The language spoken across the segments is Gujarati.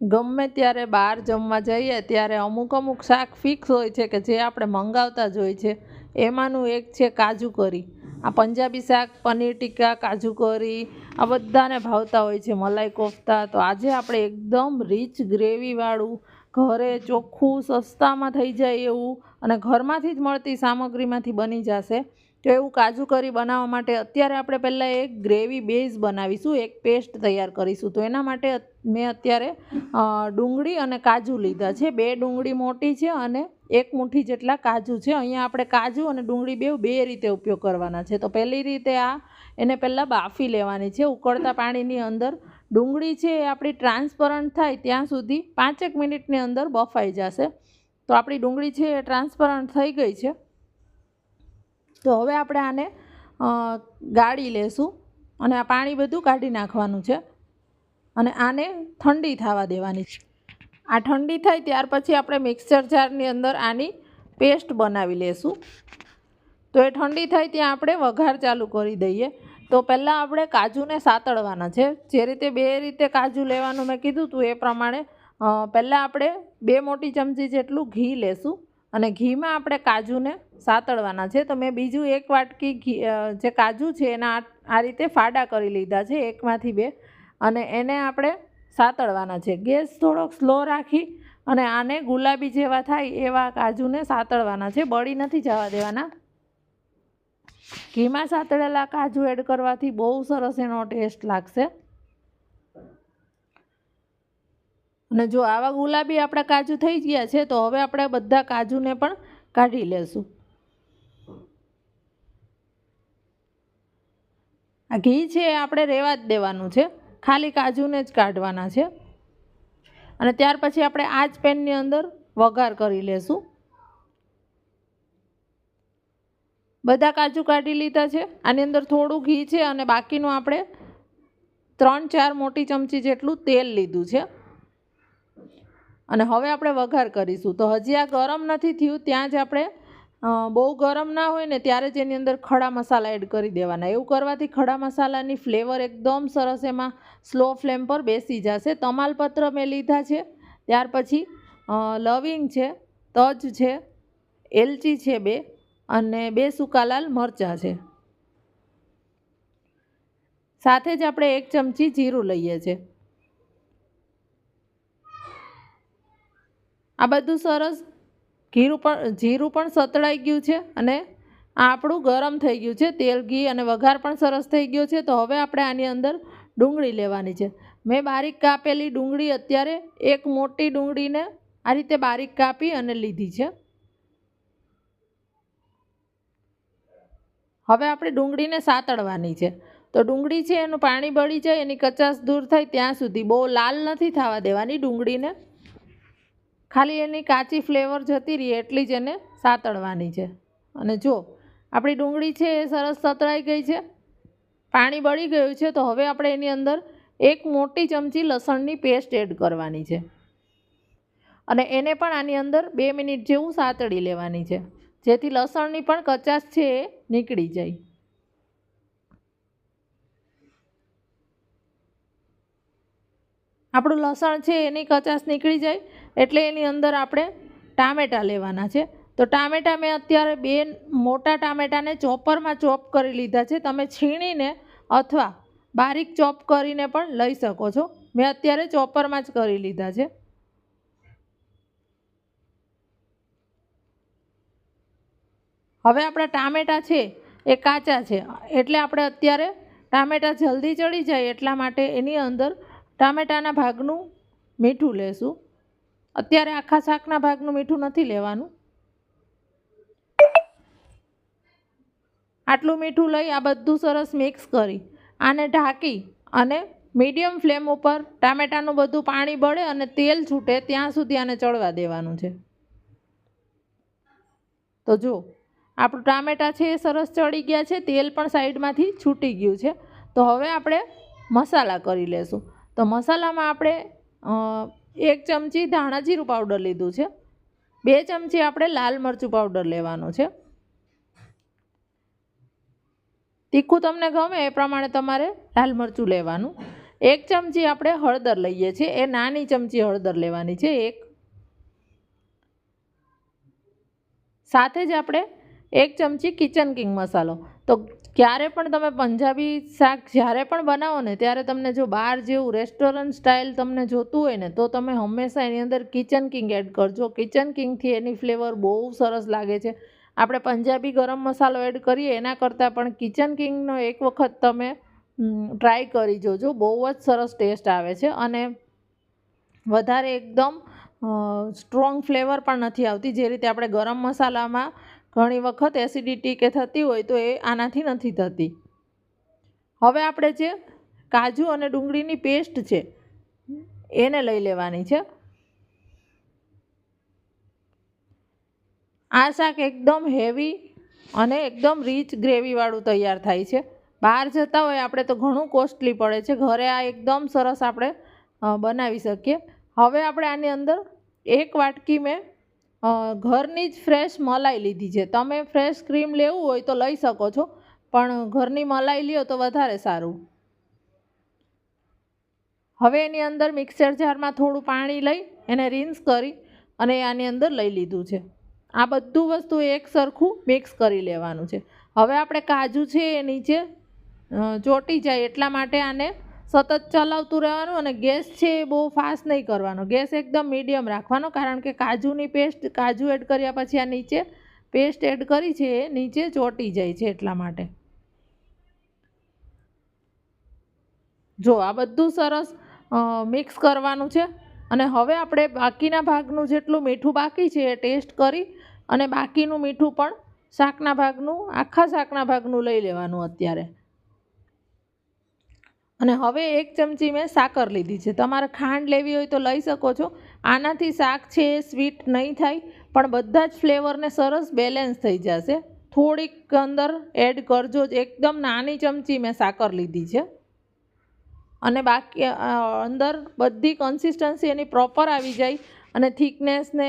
ગમે ત્યારે બહાર જમવા જઈએ, ત્યારે અમુક અમુક શાક ફિક્સ હોય છે કે જે આપણે મંગાવતા જ હોય છે. એમાંનું એક છે કાજુ કરી. આ પંજાબી શાક, પનીર ટીકા, કાજુ કરી, આ બધાને ભાવતા હોય છે મલાઈ કોફતા. તો આજે આપણે એકદમ રીચ ગ્રેવીવાળું ઘરે ચોખ્ખું, સસ્તામાં થઈ જાય એવું અને ઘરમાંથી જ મળતી સામગ્રીમાંથી બની જશે. તો એવું કાજુ કરી બનાવવા માટે અત્યારે આપણે પહેલાં એક ગ્રેવી બેઝ બનાવીશું, એક પેસ્ટ તૈયાર કરીશું. તો એના માટે મેં અત્યારે ડુંગળી અને કાજુ લીધા છે. બે ડુંગળી મોટી છે અને એક મુઠ્ઠી જેટલા કાજુ છે. અહીંયા આપણે કાજુ અને ડુંગળી બે બે રીતે ઉપયોગ કરવાના છે. તો પહેલી રીતે આ, એને પહેલાં બાફી લેવાની છે. ઉકળતા પાણીની અંદર ડુંગળી છે એ આપણી ટ્રાન્સપરન્ટ થાય ત્યાં સુધી પાંચેક મિનિટની અંદર બફાઈ જશે. તો આપણી ડુંગળી છે એ ટ્રાન્સપરન્ટ થઈ ગઈ છે. તો હવે આપણે આને ગાળી લેશું અને આ પાણી બધું કાઢી નાખવાનું છે અને આને ઠંડી થવા દેવાની છે. આ ઠંડી થાય ત્યાર પછી આપણે મિક્સર જારની અંદર આની પેસ્ટ બનાવી લેશું. તો એ ઠંડી થાય ત્યાં આપણે વઘાર ચાલુ કરી દઈએ. તો પહેલાં આપણે કાજુને સાતળવાના છે. જે રીતે બે રીતે કાજુ લેવાનું મેં કીધું હતું એ પ્રમાણે પહેલાં આપણે બે મોટી ચમચી જેટલું ઘી લેશું. અને ઘીમાં આપણે કાજુને સાતળવાના છે. તો મેં બીજું એક વાટકી ઘી જે કાજુ છે એના આ- રીતે ફાડા કરી લીધા છે, એકમાંથી બે. અને એને આપણે સાતળવાના છે. ગેસ થોડોક સ્લો રાખી અને આને ગુલાબી જેવા થાય એવા કાજુને સાતળવાના છે. બળી નથી જવા દેવાના. ઘીમાં સાતળેલા કાજુ એડ કરવાથી બહુ સરસ એનો ટેસ્ટ લાગશે. અને જો આવા ગુલાબી આપણા કાજુ થઈ ગયા છે, તો હવે આપણે બધા કાજુને પણ કાઢી લેશું. આ ઘી છે એ આપણે રહેવા જ દેવાનું છે. ખાલી કાજુને જ કાઢવાના છે. અને ત્યાર પછી આપણે આ જ પેનની અંદર વઘાર કરી લેશું. બધા કાજુ કાઢી લીધા છે. આની અંદર થોડું ઘી છે અને બાકીનું આપણે ત્રણ ચાર મોટી ચમચી જેટલું તેલ લીધું છે. અને હવે આપણે વઘાર કરીશું. તો હજી આ ગરમ નથી થયું, ત્યાં જ આપણે બહુ ગરમ ના હોય ને ત્યારે જ એની અંદર ખડા મસાલા એડ કરી દેવાના. એવું કરવાથી ખડા મસાલાની ફ્લેવર એકદમ સરસ એમાં સ્લો ફ્લેમ પર બેસી જશે. તમાલપત્ર મેં લીધા છે, ત્યાર પછી લવિંગ છે, તજ છે, એલચી છે બે અને બે સૂકા લાલ મરચાં છે. સાથે જ આપણે એક ચમચી જીરું લઈએ છીએ. આ બધું સરસ ઘીરું પણ, જીરું પણ સતળાઈ ગયું છે અને આ આપણું ગરમ થઈ ગયું છે. તેલ, ઘી અને વઘાર પણ સરસ થઈ ગયો છે. તો હવે આપણે આની અંદર ડુંગળી લેવાની છે. મેં બારીક કાપેલી ડુંગળી અત્યારે એક મોટી ડુંગળીને આ રીતે બારીક કાપી અને લીધી છે. હવે આપણે ડુંગળીને સાતળવાની છે. તો ડુંગળી છે, એનું પાણી બળી જાય, એની કચાશ દૂર થાય, ત્યાં સુધી બહુ લાલ નથી થવા દેવાની ડુંગળીને. ખાલી એની કાચી ફ્લેવર જતી રહી એટલી જ એને સાતળવાની છે. અને જો, આપણી ડુંગળી છે એ સરસ સતળાઈ ગઈ છે, પાણી બળી ગયું છે, તો હવે આપણે એની અંદર એક મોટી ચમચી લસણની પેસ્ટ એડ કરવાની છે. અને એને પણ આની અંદર બે મિનિટ જેવું સાતળી લેવાની છે, જેથી લસણની પણ કચાશ છે એ નીકળી જાય. આપણું લસણ છે એની કચાશ નીકળી જાય, એટલે એની અંદર આપણે ટામેટાં લેવાના છે. તો ટામેટાં મેં અત્યારે બે મોટા ટામેટાને ચોપરમાં ચોપ કરી લીધા છે. તમે છીણીને અથવા બારીક ચોપ કરીને પણ લઈ શકો છો. મેં અત્યારે ચોપરમાં જ કરી લીધા છે. હવે આપણા ટામેટાં છે એ કાચા છે. એટલે આપણે અત્યારે ટામેટાં જલ્દી ચડી જાય એટલા માટે એની અંદર ટામેટાના ભાગનું મીઠું લેશું. અત્યારે આખા શાકના ભાગનું મીઠું નથી લેવાનું. આટલું મીઠું લઈ આ બધું સરસ મિક્સ કરી આને ઢાંકી અને મીડિયમ ફ્લેમ ઉપર ટામેટાનું બધું પાણી બળે અને તેલ છૂટે ત્યાં સુધી આને ચડવા દેવાનું છે. તો જો આપણું ટામેટાં છે એ સરસ ચડી ગયા છે, તેલ પણ સાઈડમાંથી છૂટી ગયું છે. તો હવે આપણે મસાલા કરી લેશું. તો મસાલામાં આપણે એક ચમચી ધાણા જીરું પાવડર લીધું છે. બે ચમચી આપણે લાલ મરચું પાવડર લેવાનો છે. તીખું તમને ગમે એ પ્રમાણે તમારે લાલ મરચું લેવાનું. એક ચમચી આપણે હળદર લઈએ છીએ. એ નાની ચમચી હળદર લેવાની છે એક. સાથે જ આપણે એક ચમચી કિચન કિંગ મસાલો. તો ક્યારે પણ તમે પંજાબી શાક જ્યારે પણ બનાવો ને, ત્યારે તમને જો બહાર જેવું રેસ્ટોરન્ટ સ્ટાઇલ તમને જોતું હોય ને, તો તમે હંમેશા એની અંદર કિચન કિંગ એડ કરજો. કિચન કિંગથી એની ફ્લેવર બહુ સરસ લાગે છે. આપણે પંજાબી ગરમ મસાલો એડ કરીએ, એના કરતાં પણ કિચન કિંગનો એક વખત તમે ટ્રાય કરી જોજો. બહુ જ સરસ ટેસ્ટ આવે છે અને વધારે એકદમ સ્ટ્રોંગ ફ્લેવર પણ નથી આવતી. જે રીતે આપણે ગરમ મસાલામાં ઘણી વખત એસિડિટી કે થતી હોય તો એ આનાથી નથી થતી. હવે આપણે જે કાજુ અને ડુંગળીની પેસ્ટ છે, એને લઈ લેવાની છે. આ શાક એકદમ હેવી અને એકદમ રીચ ગ્રેવીવાળું તૈયાર થાય છે. બહાર જતા હોય આપણે તો ઘણું કોસ્ટલી પડે છે. ઘરે આ એકદમ સરસ આપણે બનાવી શકીએ. હવે આપણે આની અંદર એક વાટકી મેં ઘરની જ ફ્રેશ મલાઈ લીધી છે. તમે ફ્રેશ ક્રીમ લેવું હોય તો લઈ શકો છો, પણ ઘરની મલાઈ લ્યો તો વધારે સારું. હવે એની અંદર મિક્સર જારમાં થોડું પાણી લઈ, એને રિન્સ કરી અને આની અંદર લઈ લીધું છે. આ બધું વસ્તુ એક સરખું મિક્સ કરી લેવાનું છે. હવે આપણે કાજુ છે એ નીચે ચોટી જાય એટલા માટે આને સતત ચલાવતું રહેવાનું અને ગેસ છે એ બહુ ફાસ્ટ નહીં કરવાનો. ગેસ એકદમ મીડિયમ રાખવાનો કારણ કે કાજુની પેસ્ટ કાજુ એડ કર્યા પછી આ નીચે પેસ્ટ એડ કરી છે એ નીચે ચોટી જાય છે એટલા માટે. જો આ બધું સરસ મિક્સ કરવાનું છે અને હવે આપણે બાકીના ભાગનું જેટલું મીઠું બાકી છે એ ટેસ્ટ કરી અને બાકીનું મીઠું પણ શાકના ભાગનું, આખા શાકના ભાગનું લઈ લેવાનું અત્યારે. અને હવે એક ચમચી મેં સાકર લીધી છે. તમારે ખાંડ લેવી હોય તો લઈ શકો છો. આનાથી શાક છે એ સ્વીટ નહીં થાય, પણ બધા જ ફ્લેવરને સરસ બેલેન્સ થઈ જશે. થોડીક અંદર એડ કરજો જ. એકદમ નાની ચમચી મેં સાકર લીધી છે. અને બાકી અંદર બધી કન્સિસ્ટન્સી એની પ્રોપર આવી જાય અને થિકનેસને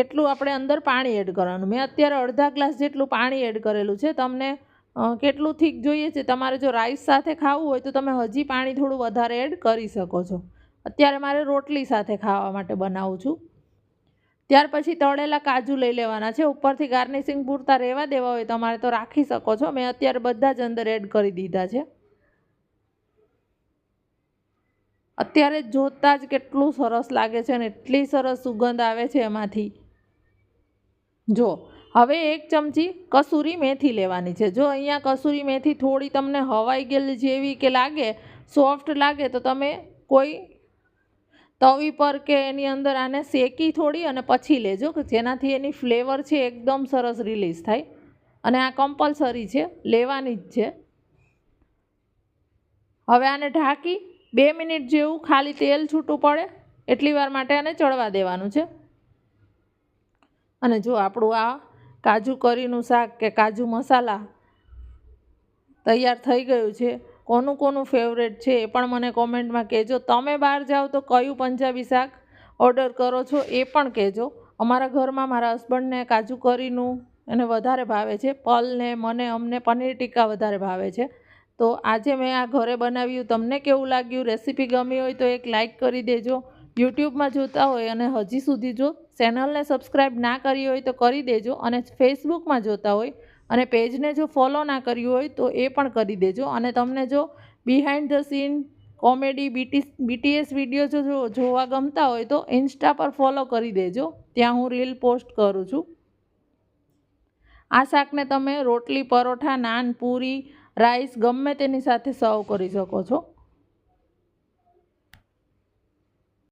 એટલું આપણે અંદર પાણી એડ કરવાનું. મેં અત્યારે અડધા ગ્લાસ જેટલું પાણી એડ કરેલું છે. તમને કેટલું થીક જોઈએ છે? તમારે જો રાઈસ સાથે ખાવું હોય તો તમે હજી પાણી થોડું વધારે એડ કરી શકો છો. અત્યારે મારે રોટલી સાથે ખાવા માટે બનાવું છું. ત્યાર પછી તળેલા કાજુ લઈ લેવાના છે. ઉપરથી ગાર્નિશિંગ પૂરતા રહેવા દેવા હોય તમારે તો રાખી શકો છો. મેં અત્યારે બધા જ અંદર એડ કરી દીધા છે. અત્યારે જોતાં જ કેટલું સરસ લાગે છે અને એટલી સરસ સુગંધ આવે છે એમાંથી. જો હવે એક ચમચી કસૂરી મેથી લેવાની છે. જો અહીંયા કસૂરી મેથી થોડી તમને હવાઈ ગયેલી જેવી કે લાગે, સોફ્ટ લાગે, તો તમે કોઈ તવી પર કે એની અંદર આને શેકી થોડી અને પછી લેજો, કે જેનાથી એની ફ્લેવર છે એકદમ સરસ રિલીઝ થાય. અને આ કમ્પલસરી છે, લેવાની જ છે. હવે આને ઢાંકી બે મિનિટ જેવું ખાલી તેલ છૂટું પડે, એટલી વાર માટે આને ચડવા દેવાનું છે. અને જો આપણું આ કાજુ કરીનું શાક કે કાજુ મસાલા તૈયાર થઈ ગયું છે. કોનું કોનું ફેવરેટ છે એ પણ મને કોમેન્ટમાં કહેજો. તમે બહાર જાઓ તો કયું પંજાબી શાક ઓર્ડર કરો છો એ પણ કહેજો. અમારા ઘરમાં મારા હસબન્ડને કાજુ કરીનું એને વધારે ભાવે છે. પલને, મને, અમને પનીર ટીકા વધારે ભાવે છે. તો આજે મેં આ ઘરે બનાવ્યું. તમને કેવું લાગ્યું? રેસીપી ગમી હોય તો એક લાઇક કરી દેજો. યુટ્યુબમાં જોતા હોય અને હજી સુધી જો ચેનલને સબસ્ક્રાઈબ ના કરી હોય તો કરી દેજો અને ફેસબુકમાં જોતા હોય અને પેજને જો ફોલો ના કર્યું હોય તો એ પણ કરી દેજો. અને તમને જો બિહાઇન્ડ ધ સીન કોમેડી બીટી બીટીએસ વીડિયો જો જોવા ગમતા હોય તો ઇન્સ્ટા પર ફોલો કરી દેજો. ત્યાં હું રીલ પોસ્ટ કરું છું. આ શાકને તમે રોટલી, પરોઠા, નાન, પૂરી રાઈસ ગમે તેની સાથે સર્વ કરી શકો છો.